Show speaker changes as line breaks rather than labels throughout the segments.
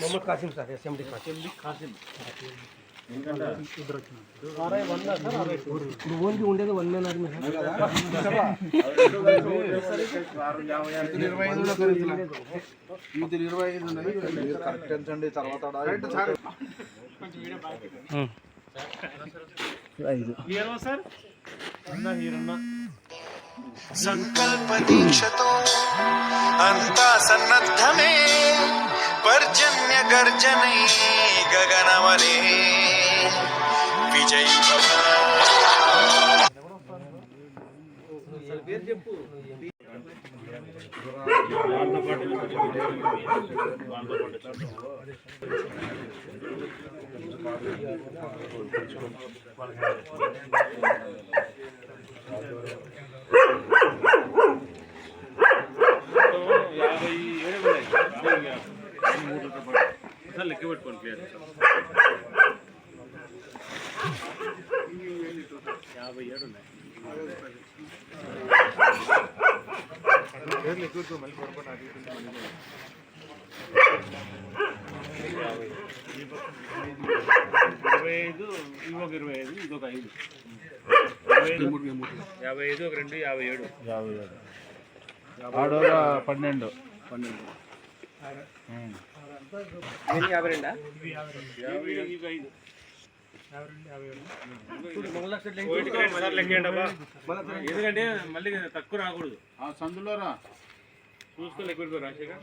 Mohammed Kasim sir SMD Kasim ఇప్పుడు only ఉండేది one man army
ఇరవై ఐదు. ఉన్నది కరెక్ట్ ఎంచండి తర్వాత
సంకల్ప संकल्प दीक्षतो अन्ता सन्नद्धमे पर्जन्य गर्जने गगनवने। विजय
యాభై ఏడు. ఉన్నాయి ఇరవై ఐదు ఇంకొక ఇరవై ఐదు ఇంకొక ఐదు ఇరవై ఐదు యాభై ఐదు ఒక రెండు యాభై ఏడు యాభై ఏడు
పన్నెండు.
పన్నెండు
యాభై రెండా.
ఎందుకంటే మళ్ళీ తక్కువ రాకూడదు.
ఆ సందులో రా.
చూసుకో లెక్క రాజశేఖర్.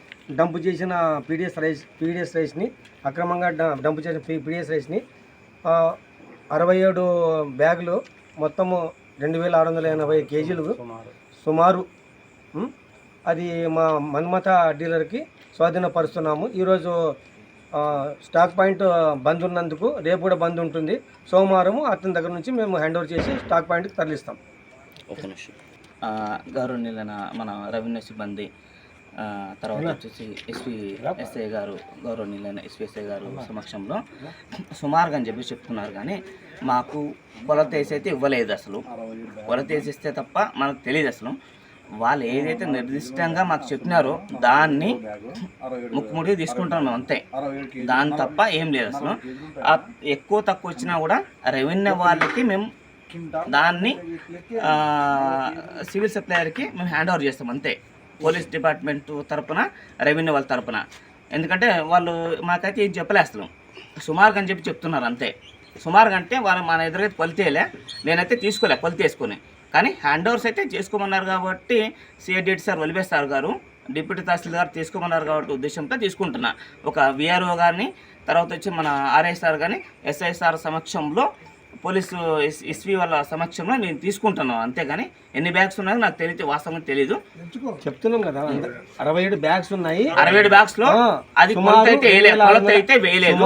డంప్ చేసిన పీడిఎస్ రైస్ పీడిఎస్ రైస్ని అక్రమంగా డంప్ చేసిన పీడిఎస్ రైస్ని అరవై ఏడు బ్యాగులు మొత్తము రెండు వేల ఆరు వందల ఎనభై కేజీలు సుమారు అది మా మన్మత డీలర్కి స్వాధీనపరుస్తున్నాము. ఈరోజు స్టాక్ పాయింట్ బంద్ ఉన్నందుకు రేపు కూడా బంద్ ఉంటుంది. సోమవారం అతని దగ్గర నుంచి మేము హ్యాండ్ ఓవర్ చేసి స్టాక్ పాయింట్కి తరలిస్తాం.
ఒక నిమిషం. గౌరవనీయులైన మన రెవెన్యూ సిబ్బంది తర్వాత వచ్చేసి ఎస్పీ ఎస్ఐ గారు గౌరవనీయులైన ఎస్పీ ఎస్ఐ గారు సమక్షంలో సుమారుగా అని చెప్పి చెప్తున్నారు కానీ మాకు కొలత అయితే ఇవ్వలేదు అసలు. కొలత వేసిస్తే తప్ప మనకు తెలియదు అసలు. వాళ్ళు ఏదైతే నిర్దిష్టంగా మాకు చెప్పినారో దాన్ని ముక్కుముడిగా తీసుకుంటాం మేము అంతే. దాని తప్ప ఏం లేదు అసలు. ఎక్కువ తక్కువ వచ్చినా కూడా రెవెన్యూ వాళ్ళకి మేము దాన్ని సివిల్ సప్లయర్కి మేము హ్యాండ్ ఓవర్ చేస్తాం అంతే. పోలీస్ డిపార్ట్మెంట్ తరపున రెవెన్యూ వాళ్ళ తరపున. ఎందుకంటే వాళ్ళు మాకైతే ఏం చెప్పలేస్తున్నాం. సుమారుగా అని చెప్పి చెప్తున్నారు అంతే. సుమారుగా అంటే వాళ్ళు మన ఎదురైతే కొలితేలే నేనైతే తీసుకోలే కొలిత వేసుకుని కానీ హ్యాండ్ ఓవర్స్ అయితే చేసుకోమన్నారు కాబట్టి సిఐడిటి సార్ వలిపేస్తారు గారు డిప్యూటీ తహసీల్దార్ తీసుకోమన్నారు కాబట్టి ఉద్దేశంతో తీసుకుంటున్నా. ఒక విఆర్ఓ గారిని తర్వాత వచ్చి మన ఆర్ఐఎస్ఆర్ కానీ ఎస్ఐఎస్ఆర్ సమక్షంలో పోలీసు ఎస్- ఎస్వి వాళ్ళ సమక్షంలో నేను తీసుకుంటున్నాను అంతేగాని ఎన్ని బ్యాగ్స్ ఉన్నాయో నాకు తెలియదు వాస్తవంగా తెలియదు
చెప్తున్నాం కదా అరవై ఏడు బ్యాగ్స్ ఉన్నాయి.
అరవై ఏడు
బ్యాగ్స్లో
అది కొలత అయితే వేయలేదు. కొలత అయితే వేయలేదు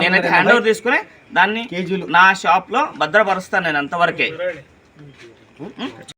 నేనైతే హ్యాండ్ ఓవర్ తీసుకుని దాన్ని
కేజీలు.
నా షాప్లో భద్రపరుస్తాను నేను అంతవరకే.